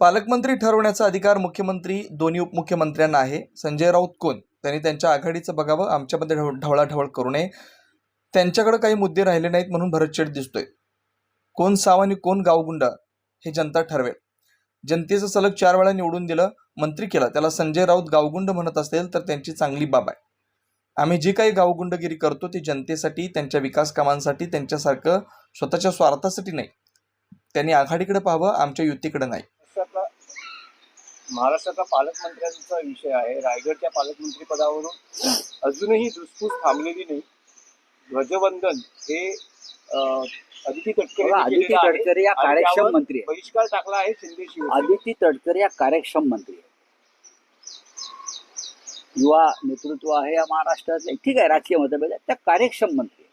पालकमंत्री ठरवण्याचा अधिकार मुख्यमंत्री दोन्ही उपमुख्यमंत्र्यांना आहे. संजय राऊत कोण? त्यांनी त्यांच्या आघाडीचं बघावं आमच्यामध्ये ढव ढवळाढवळ करू नये. त्यांच्याकडे काही मुद्दे राहिले नाहीत म्हणून भरतशेठ दिसतोय. कोण साव आणि कोण गावगुंड हे जनता ठरवेल. जनतेचं सलग चार वेळा निवडून दिलं मंत्री केलं. त्याला संजय राऊत गावगुंड म्हणत असेल तर त्यांची चांगली बाब आहे. आम्ही जी काही गावगुंडगिरी करतो ती जनतेसाठी त्यांच्या विकास कामांसाठी त्यांच्यासारखं स्वतःच्या स्वार्थासाठी नाही. त्यांनी आघाडीकडे पाहावं आमच्या युतीकडे नाही. महाराष्ट्राचा पालकमंत्र्यांचा विषय आहे. रायगडच्या पालकमंत्री पदावरून अजूनही धुसफूस थांबलेली नाही. ध्वजवंदन हे अदिती तटकरे अदिती तटकरे या कार्यक्षम मंत्री बहिष्कार टाकला आहे शिंदे आदिती तटकरे या कार्यक्षम मंत्री युवा नेतृत्व आहे या महाराष्ट्रातले. ठीक आहे राजकीय मतभेद त्या कार्यक्षम मंत्री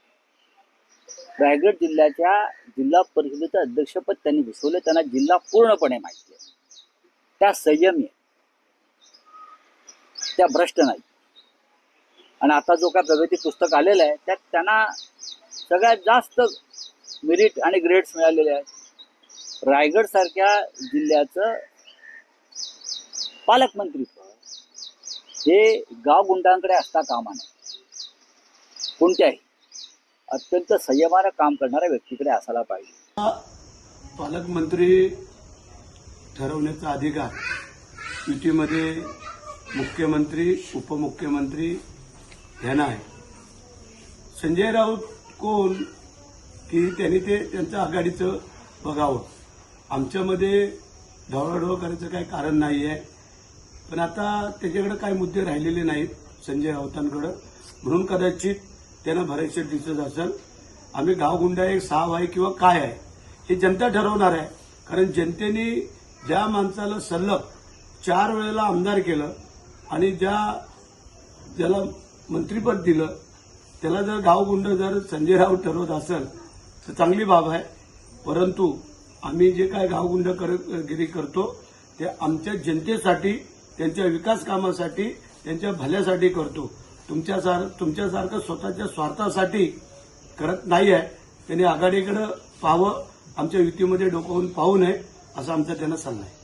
रायगड जिल्ह्याच्या जिल्हा परिषदेचं अध्यक्षपद त्यांनी घुसवलं त्यांना जिल्हा पूर्णपणे माहिती आहे. त्या संयमी त्या भ्रष्ट नाही आणि आता जो काय प्रगती पुस्तक आलेलं आहे त्यात त्यांना सगळ्यात जास्त मेरिट आणि ग्रेड्स मिळालेले आहेत. रायगड सारख्या जिल्ह्याचं पालकमंत्री हे गाव गुंडांकडे असता कामा नाही कोणत्याही अत्यंत संयमानं काम करणाऱ्या व्यक्तीकडे असायला पाहिजे. पालकमंत्री ठरवण्याचा अधिकार युतीमध्ये मुख्यमंत्री उपमुख्यमंत्री यांना आहे. संजय राऊत कोण? की त्यांनी ते त्यांचं आघाडीचं बघावं. आमच्यामध्ये ढवळाढवळ करायचं काही कारण नाही आहे पण आता त्याच्याकडे काही मुद्दे राहिलेले नाहीत संजय राऊतांकडं. म्हणून कदाचित त्यांना भरायचे दिसत असेल. आम्ही गावगुंडा एक साव आहे किंवा काय आहे हे जनता ठरवणार आहे. कारण जनतेने ज्या माणसाला सलग चार वेळेला आमदार केलं आणि ज्या ज्याला मंत्रीपद दिलं त्याला जर गावगुंड जर संजय राऊत ठरवत असेल तर चांगली बाब आहे. परंतु आम्ही जे काय गावगुंड करगिरी करतो ते आमच्या जनतेसाठी त्यांच्या विकास कामासाठी त्यांच्या भल्यासाठी करतो. तुमच्यासार तुमच्यासारखं स्वतःच्या स्वार्थासाठी करत नाही आहे त्यांनी आघाडीकडं पाहावं आमच्या युतीमध्ये डोकावून पाहू नये. असा आमचा त्यांना सल्ला आहे